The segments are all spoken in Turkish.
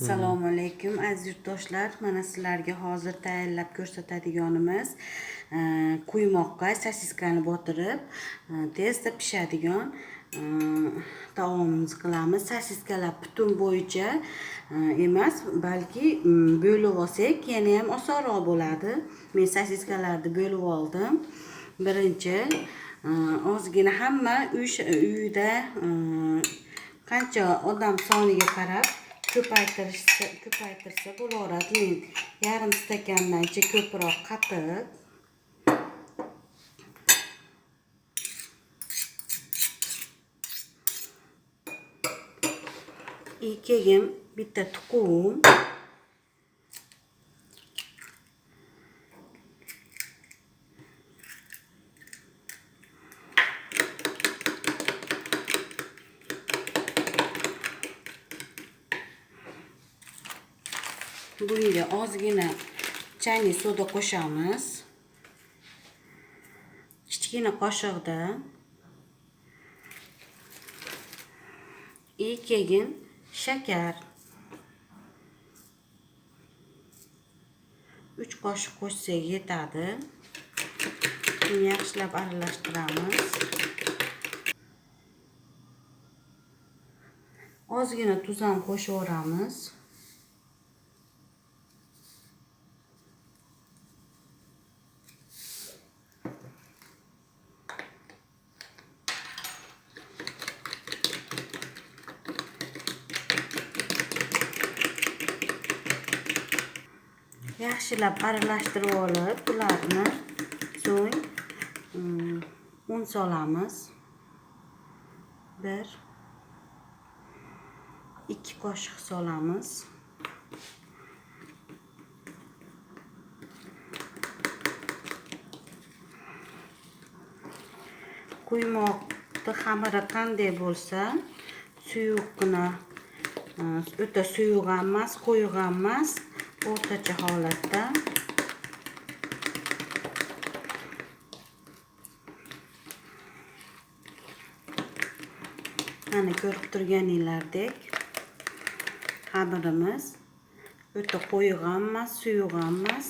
assalomu alaykum aziz yurtdoshlar. Mana sizlarga hozir tayyorlab ko'rsatadiganimiz e, quymoqqa sosiskani botirib e, tezda pishadigan e, taomimizni qilamiz. Sosiskalar butun bo'yicha emas balki bo'lib olsak yana ham osonroq bo'ladi. Men sosiskalarni bo'lib oldim. Birinchi ozgina hamma uy uyida e, qancha odam soniga qarab ko'paytirishsa ko'paytirsa bo'laveradi men yarim stakandancha ko'proq qatiq ikkagim bitta tuxum bunga ozgina chayniy soda qo'shamiz kichkina qoshiqda ikkagin shakar uch qoshiq qo'shsak yetadi Buni yaxshilab aralashtiramiz ozgina tuz ham qo'shaveramiz yaxshilab aralashtirib olib bularni so'ng mm, un solamiz. Bir ikki qoshiq solamiz. Quymoqni xamiri qanday bo'lsa suyuqqina mm, o'ta suyuq ham emas quyuq ham emas. O'rtacha holatda. Mana ko'rib turganinglardek xamirimiz o'ta quyuq ham emas suyuq ham emas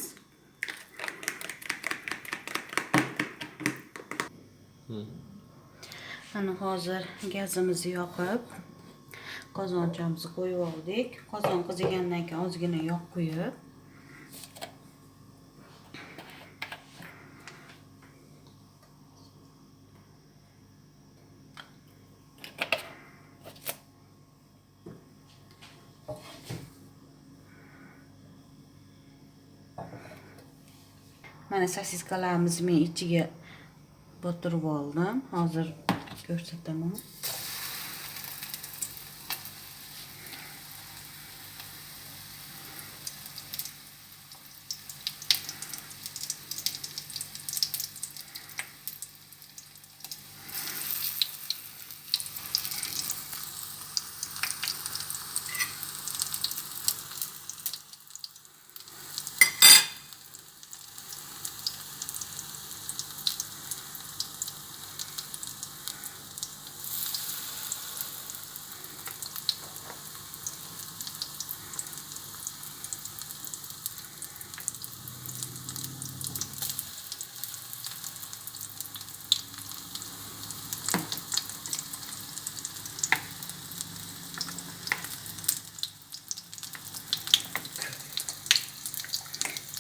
mana hozir gazimizni yoqib qozonchamizni qo'yib oldik qozon qizigandan keyin ozgina yog' quyib mana sosiskalarimizni men ichiga botirib oldim hozir ko'rsataman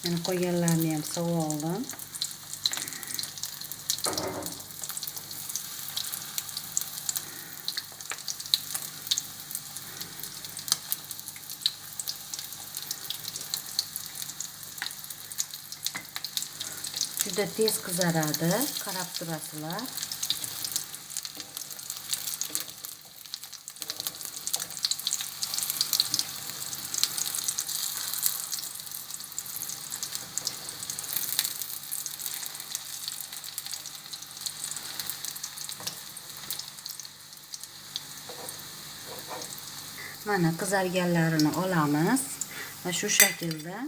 Yani qolganlarini ham sovib oldim juda tez qizaradi qarab turasizlar mana qizarganlarini olamiz va shu shaklda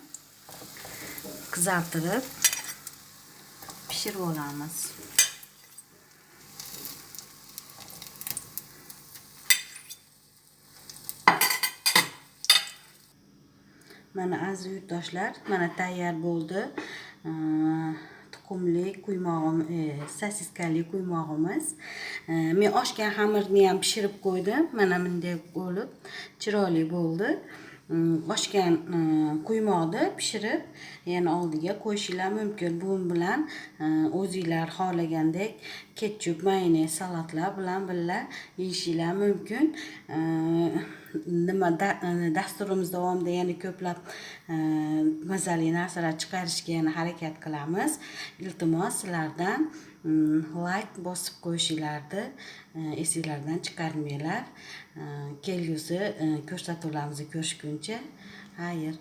qizartirib pishirib olamiz Mana aziz yurtdoshlar, mana tayyor bo'ldi. E, quymog'im, e, sosiskali quymog'imiz. E, Men oshgan xamirni ham pishirib qo'ydim. Mana bunday bo'lib chiroyli bo'ldi. Oshgan e, quymoqni pishirib yana oldiga qo'yishinglar mumkin. Bu bilan e, o'zinglar xohlagandek ketchup, mayonez, salatlar bilan birga yeyishinglar mumkin. Nima e, dasturimiz davomida yana ko'plab e, mazali narsalar chiqarishga yana harakat qilamiz. Iltimos sizlardan mm, like bosib qo'yishinglarni e, esinglardan chiqarmanglar. Kelgusi ko'rsatuvlarimizni ko'rishguncha xayr.